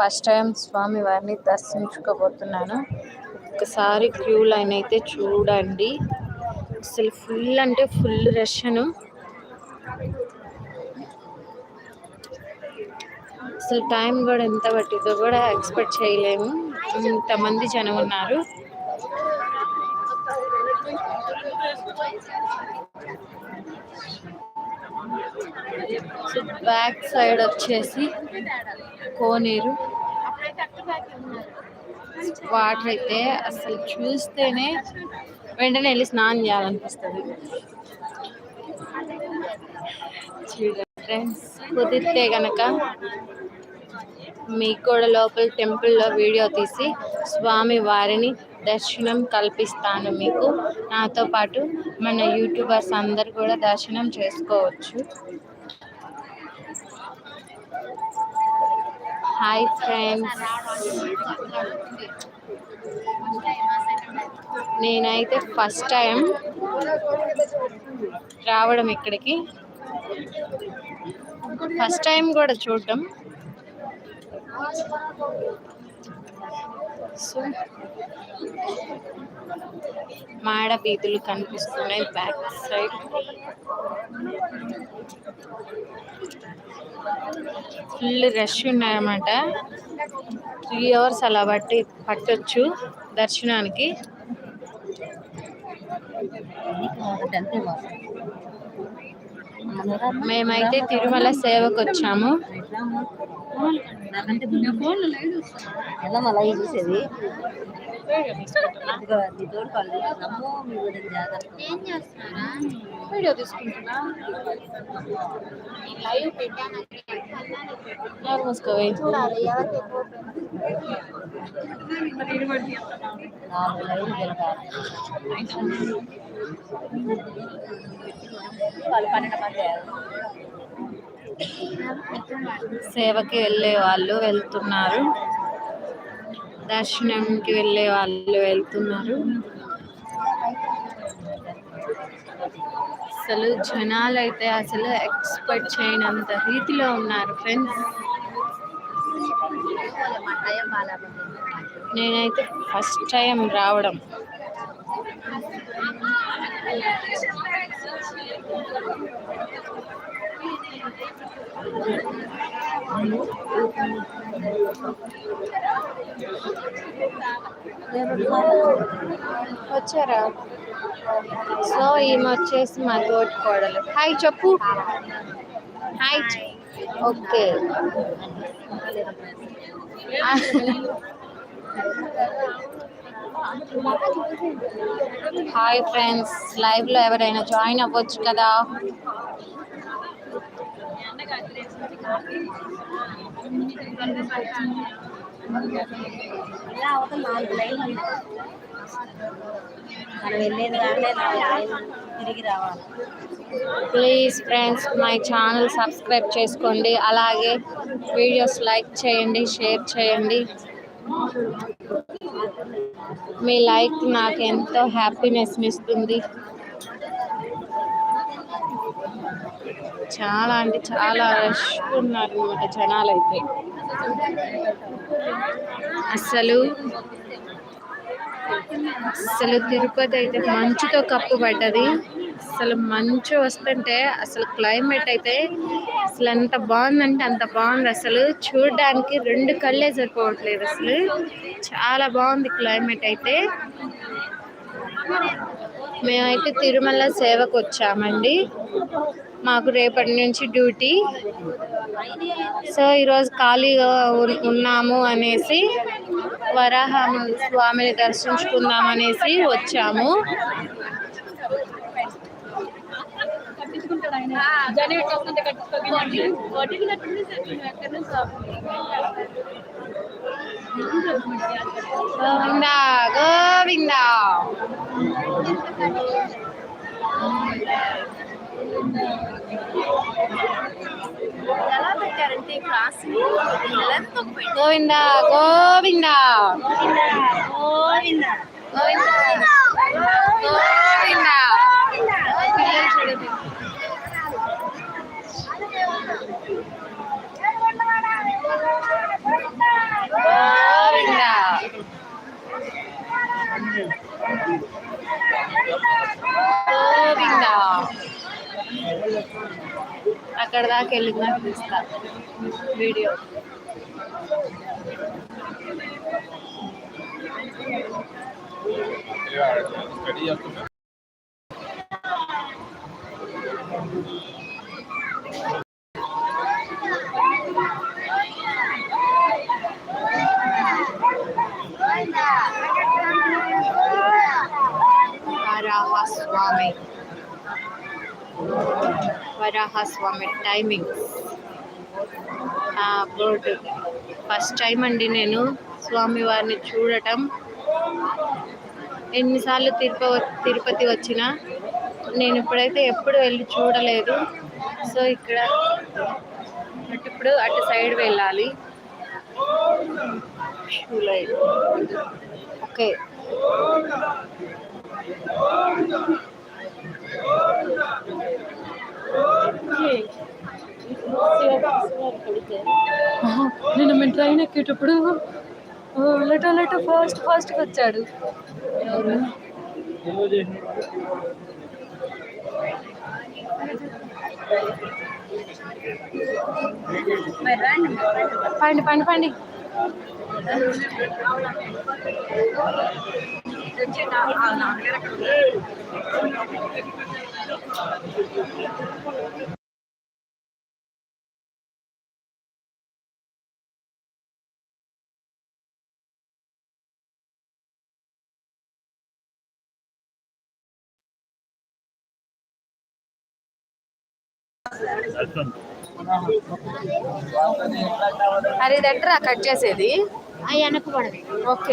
First time స్వామి వారిని దర్శించుకోబోతున్నాను. ఒకసారి queue line అయితే చూడండి. అసలు ఫుల్ అంటే ఫుల్ రష్ను. అసలు టైం కూడా ఎంత పట్టిందో కూడా ఎక్స్పెక్ట్ చేయలేము. ఇంతమంది జనం ఉన్నారు. బ్యాక్ సైడ్ వచ్చేసి కోనేరు. వాటర్ అయితే అసలు చూస్తేనే వెంటనే వెళ్ళి స్నానం చేయాలనిపిస్తుంది. ఫ్రెండ్స్ కుదిరితే కనుక మీకు కూడా లోపల టెంపుల్లో వీడియో తీసి స్వామి వారిని దర్శనం కల్పిస్తాను మీకు. నాతో పాటు మన యూట్యూబర్స్ అందరు కూడా దర్శనం చేసుకోవచ్చు. హాయ్ ఫ్రెండ్స్ నేనైతే ఫస్ట్ టైం రావడం ఇక్కడికి. ఫస్ట్ టైం కూడా చూడటం సో మాడ వీధులు కనిపిస్తున్నాయి. బ్యాక్ సైడ్ ఫుల్ రష్ ఉన్నాయన్నమాట. త్రీ అవర్స్ అలా పట్టి పట్టొచ్చు దర్శనానికి. మేమైతే తిరుమల సేవకు వచ్చాము ఎలా మళ్ళీ చూసేది? వీడియో తీసుకుంటున్నా. లైవ్ పెట్టాను. వాళ్ళు పన్నెండు మంది సేవకి వెళ్ళే వాళ్ళు వెళ్తున్నారు. దర్శనంకి వెళ్ళే వాళ్ళు వెళ్తున్నారు. అసలు జనాలు అయితే అసలు ఎక్స్పెక్ట్ చేయనంత రీతిలో ఉన్నారు ఫ్రెండ్స్ నేనైతే ఫస్ట్ టైం రావడం. వచ్చారా? సో ఈమె వచ్చేసి మా తోటి కోడలు. హాయ్ చెప్పు. హాయ్. ఓకే. Hi friends. లైవ్లో ఎవరైనా జాయిన్ అవ్వచ్చు కదా? ఇలా అవతల నాలుగు లైన్లు ఉన్నాయి. మనం వెళ్ళేది కానీ నాలుగు తిరిగి రావాలి. Please friends my channel subscribe చేసుకోండి. అలాగే వీడియోస్ లైక్ చేయండి షేర్ చేయండి. మీ లైక్ నాకు ఎంతో హ్యాపీనెస్ ఇస్తుంది. చాలా అంటే చాలా రష్ ఉన్నారు అనమాట జనాలు అయితే అసలు అసలు తిరుపతి అయితే మంచుతో కప్పు పడ్డది. అసలు మంచు వస్తుంటే అసలు క్లైమేట్ అయితే అసలు ఎంత బాగుందంటే అంత బాగుంది. అసలు చూడడానికి రెండు కళ్ళే సరిపోవట్లేదు అసలు. చాలా బాగుంది క్లైమేట్ అయితే. మేమైతే తిరుమల సేవకు వచ్చామండి మాకు రేపటి నుంచి డ్యూటీ. సో ఈరోజు ఖాళీగా ఉన్- ఉన్నాము అనేసి వరాహ స్వామిని దర్శించుకుందాం అనేసి వచ్చాము. గోవిందా గోవిందా. అయితే క్లాస్ గోవింద గోవింద గోవింద గోవింద గోవింద గోవింద గోవింద చూడండి ఎక్కడ దాకా వెళ్ళిందా తీస్తా వీడియో స్టడీ చేస్తున్నా Varahaswamy timing board first time అండి నేను స్వామివారిని చూడటం. ఎన్నిసార్లు తిరుపతి తిరుపతి వచ్చినా నేను ఇప్పుడైతే ఎప్పుడు వెళ్ళి చూడలేదు. సో ఇక్కడ అటు ఇప్పుడు అటు సైడ్ వెళ్ళాలి. షూలైట్ ఓకే నేను మేము ట్రైన్ ఎక్కేటప్పుడు లెట లెట ఫాస్ట్ ఫాస్ట్గా వచ్చాడు. పండి పండి పండి అరే దగ్గర కట్ చేసేది. వెనక పడదు. ఓకే.